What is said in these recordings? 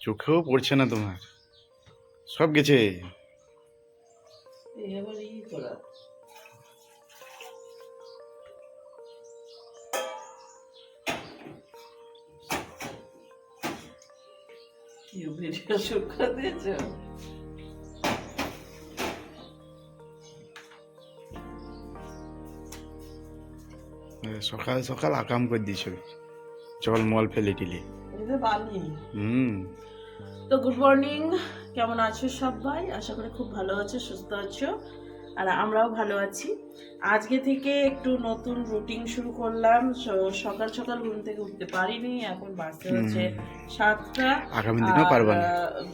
চোখেও পড়ছে না তোমার। সব গেছে। সকাল সকাল আকাম করে দিয়েছ। জল মল ফেলে টিলে তো হুম। তো গুড মর্নিং কেমন আছো সবাই? আশা করি খুব ভালো আছো সুস্থ আছো আর আমরাও ভালো আছি। আজকে থেকে একটু নতুন রুটিন শুরু করলাম সকাল সকাল ঘুম থেকে উঠতে পারিনি এখন বাজতে হচ্ছে সাতটা আগামী দিনেও পারবা না।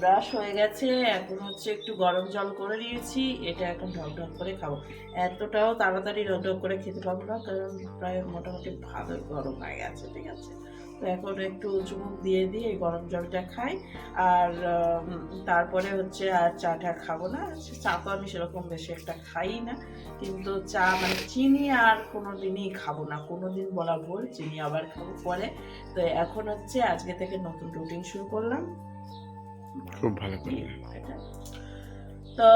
ব্রাশ হয়ে গেছে এখন হচ্ছে একটু গরম জল করে নিয়েছি এটা এখন ঢক ঢক করে খাব। এতটাও তাড়াতাড়ি ঢক ঢক করে খেতে পারব না কারণ প্রায় মোটামুটি ভালো গরম হয়ে গেছে ঠিক আছে। তো এখন একটু চুমুক দিয়ে দিয়ে এই গরম জলটা খাই। আর তারপরে হচ্ছে আর চাটা খাব না। চা তো আমি সেরকম বেশি একটা খাই না। কিন্তু চা মানে চিনি আর কোনো দিনই খাব না। কোনো দিন বলা ভুল চিনি আবার খাব পরে। তো এখন হচ্ছে আজকে থেকে নতুন রুটিন শুরু করলাম। খুব ভালো তো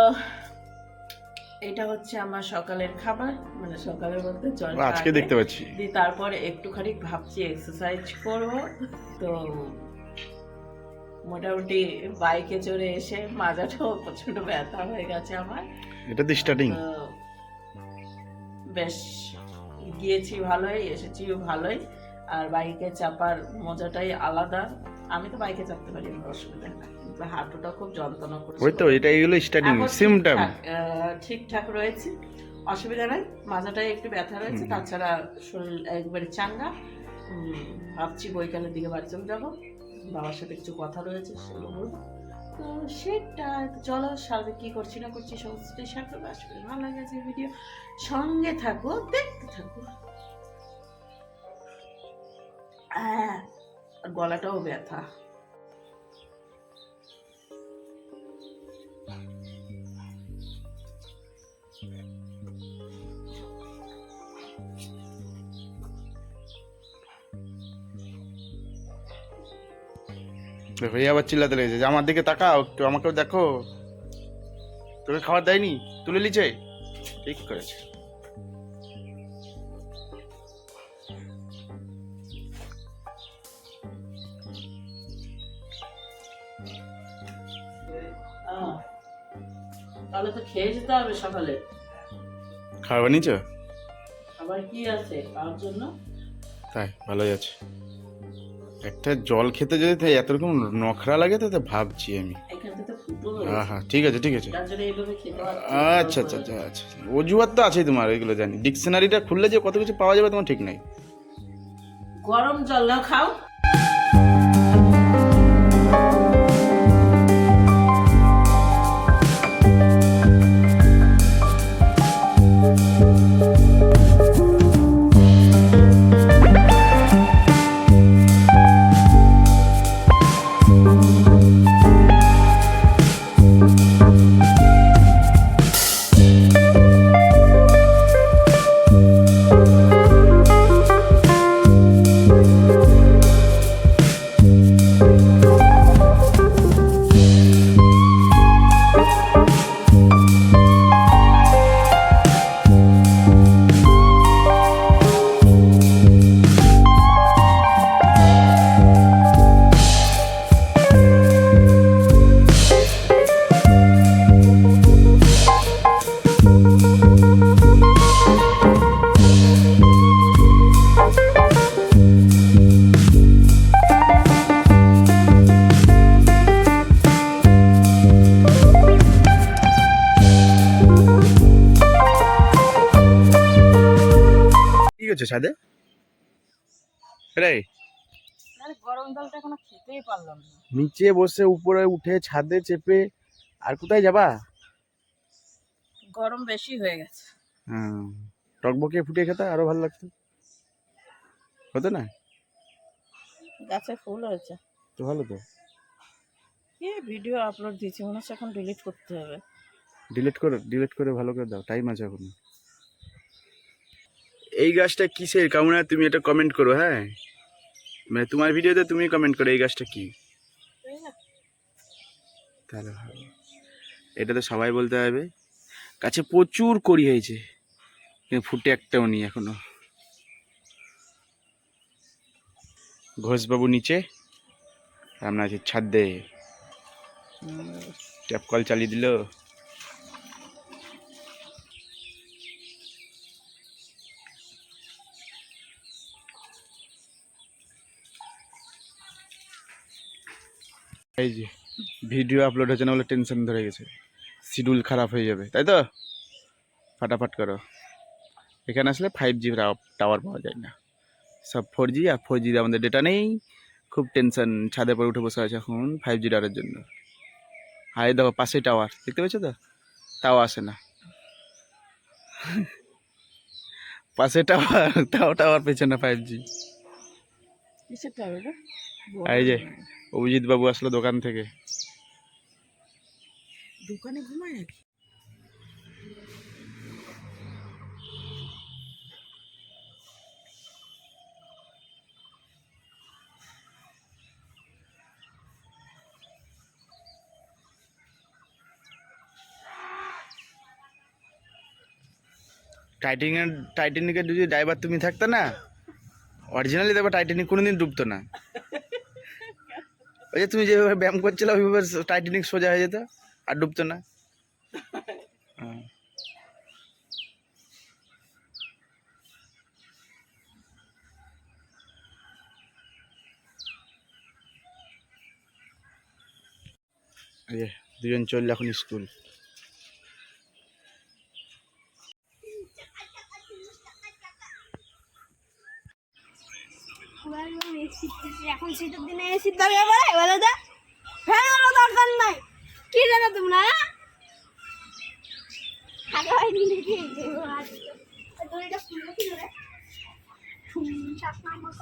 এটা হচ্ছে আমার সকালের খাবার মানে সকালের বলতে জল আজকে দেখতে পাচ্ছি। দিয়ে তারপরে একটুখানি ভাবছি এক্সারসাইজ করব। তো মোটামুটি বাইকে চড়ে এসে মাজাটাও প্রচণ্ড ব্যথা হয়ে গেছে আমার। এটা তো স্টার্টিং বেশ গিয়েছি ভালোই এসেছিও ভালোই। আর বাইকে চাপার মজাটাই আলাদা। আমি তো বাইকে চাপতে পারি না অসুবিধা নেই। কিন্তু হাঁটুটা খুব যন্ত্রণা করছে। ওই তো এটা এগুলো স্টার্টিং সিমটম ঠিকঠাক, রয়েছে। অসুবিধা নাই মাথাটায় একটু ব্যথা রয়েছে তাছাড়া শরীর একবারে চাঙ্গা। ভাবছি বৈকালের দিকে বাড়ি চলে যাব। বাবার সাথে কিছু কথা রয়েছে সেগুলো বলব। তো সেটা চলো সারাদিন কি করছি না করছি সমস্তটাই শেয়ার করব আশা করি ভালো লাগছে ভিডিও সঙ্গে থাকো দেখতে থাকো। আহ, আর গলাটাও ব্যথা। দেখো আবার চিল্লাতে লেগেছে যে, আমার দিকে তাকাও, একটু আমাকেও দেখো। তোকে খাবার দেয়নি? তুলে লিছে ঠিক করেছে। তাহলে তো খেয়ে যেতে হবে সকালে। খাবার বানিয়েছ আবার কি আছে খাওয়ার জন্য? তাই ভালোই আছে। একটা জল খেতে যদি তাই এত রকম নখরা লাগে তাতে ভাবছি আমি। হ্যাঁ হ্যাঁ ঠিক আছে ঠিক আছে। আচ্ছা আচ্ছা আচ্ছা আচ্ছা। অজুহাত তো আছেই তোমার এগুলো জানি। ডিকশনারিটা খুললে যে কত কিছু পাওয়া যাবে তোমার ঠিক নাই। গরম জল নাও খাও। ঠিক আছে সাদে রে গরম জলটা এখনও খেতেই পারলাম না। নিচে বসে উপরে উঠে ছাদে চেপে আর কোথায় যাবা? গরম বেশি হয়ে গেছে। হ্যাঁ টকবকে ফুটিয়ে খেতে আরও ভালো লাগতো। হতো না? গাছে ফুল হয়েছে। তো ভালো তো। কি ভিডিও আপলোড দিয়েছি মনে হচ্ছে এখন ডিলিট করতে হবে। ডিলিট করে ডিলিট করে ভালো করে দাও টাইম আছে এখন। এই গাছটা কিসের? কেমন তুমি এটা কমেন্ট করো হ্যাঁ? মানে তোমার ভিডিওতে তুমি কমেন্ট করো, এই গাছটা কি? তাহলে ভালো। এটা তো সবাই বলতে হবে গাছে প্রচুর করি হয়েছে। কিন্তু ফুটে একটাও নেই এখনও। ঘোষবাবু নিচে আমরা আছি ছাদে। ট্যাপ কল চালিয়ে দিল। এই যে ভিডিও আপলোড হচ্ছে না বলে টেনশন ধরে গেছে। শিডিউল খারাপ হয়ে যাবে তাই তো? ফাটাফাট করো। এখানে আসলে ফাইভ জি টাওয়ার পাওয়া যায় না। সব ফোর জি আর ফোর জি আমাদের ডেটা নেই। খুব টেনশন ছাদে পরে উঠে বসে আছে এখন ফাইভ জি টাওয়ারের জন্য। হাই দেখো পাশে টাওয়ার দেখতে পেয়েছ তো? তাও আসে না। পাশে টাওয়ার তাও টাওয়ার পেছে না ফাইভ জি? এই যে অভিজিৎ বাবু আসলো দোকান থেকে। দোকানে ঘুমায় নাকি? টাইটানিকের টাইটানিকের যদি ড্রাইভার তুমি থাকতে না অরিজিনালি দেখো টাইটানিক কোনোদিন ডুবতো না। ওই যে তুমি যেভাবে ব্যায়াম করছিলে, ওইভাবে টাইটানিক সোজা হয়ে যেত, আর ডুবতো না হ্যাঁ। দুজন চললে এখন স্কুল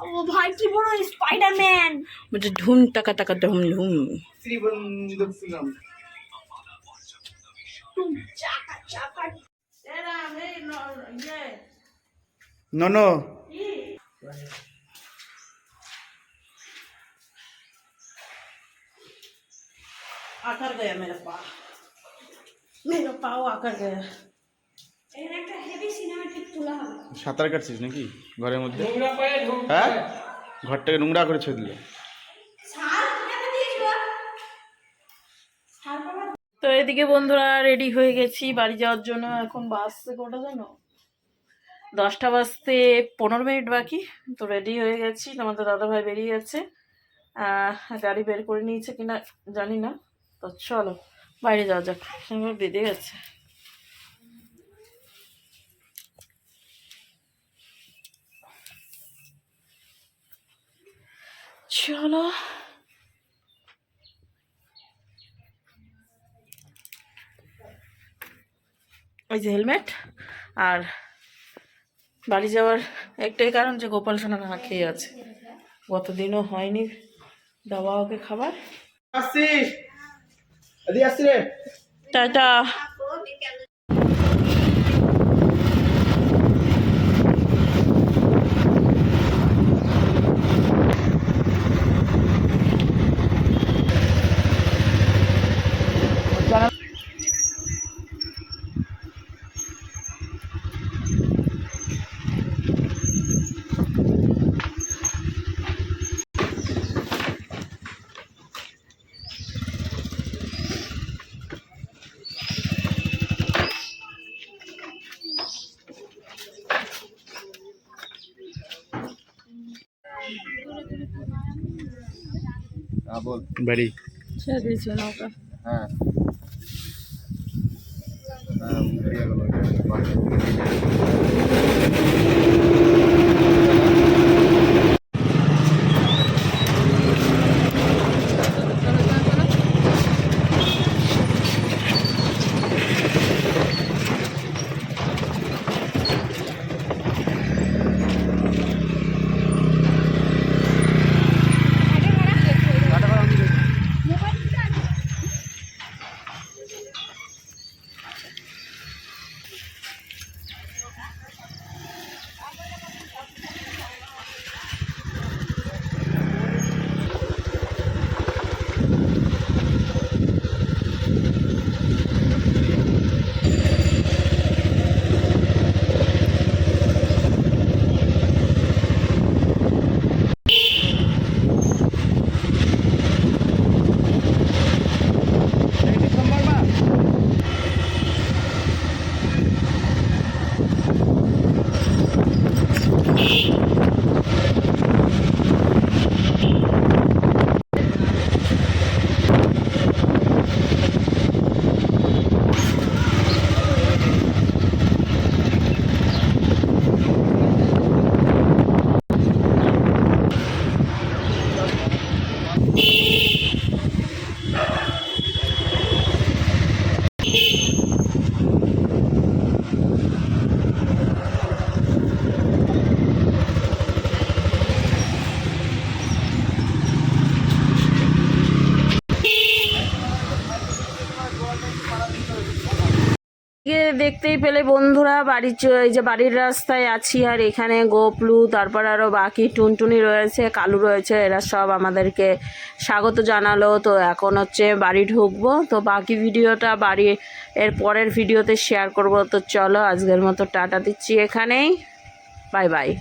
ও ভাই কি বড় স্পাইডারম্যান বলছে ধুম টাকা টাকা ধুম ধুম চাকা চাকা নো নো आकर गया मेरा पा मेरा पाव आकर गया এখানে একটা হেভি সিনেমাটিক তোলা হবে সাঁতার কাটছিস নাকি ঘরের মধ্যে? হ্যাঁ? ঘরটাকে নোংরা করে ছেড়ে দিল। তো এদিকে বন্ধুরা রেডি হয়ে গেছি বাড়ি যাওয়ার জন্য। এখন বাস কোটা জানো? দশটা বাজতে পনেরো মিনিট বাকি। তো রেডি হয়ে গেছি তোমাদের দাদাভাই বেরিয়ে গেছে। গাড়ি বের করে নিয়েছে কিনা জানি না। তো চলো বাইরে যাওয়া যাক। সঙ্গে বেঁধে গেছে। চলো ওই যে হেলমেট আর বাড়ি যাওয়ার একটাই কারণ যে গোপাল সোনা না খেয়ে আছে। গতদিনও হয়নি দেওয়া ওকে খাবার। রে। টাটা। Bon. Kembali. Saya di zona apa? Nah. দেখতেই পেলে বন্ধুরা, বাড়ির চ- এই যে বাড়ির রাস্তায় আছি আর এখানে গোপলু, তারপর আরও বাকি টুনটুনি রয়েছে, কালু রয়েছে, এরা সব আমাদেরকে স্বাগত জানালো। তো এখন হচ্ছে বাড়ি ঢুকবো। তো বাকি ভিডিওটা বাড়ি, এর পরের ভিডিওতে শেয়ার করব। তো চলো আজকের মতো টাটা দিচ্ছি এখানেই। Bye bye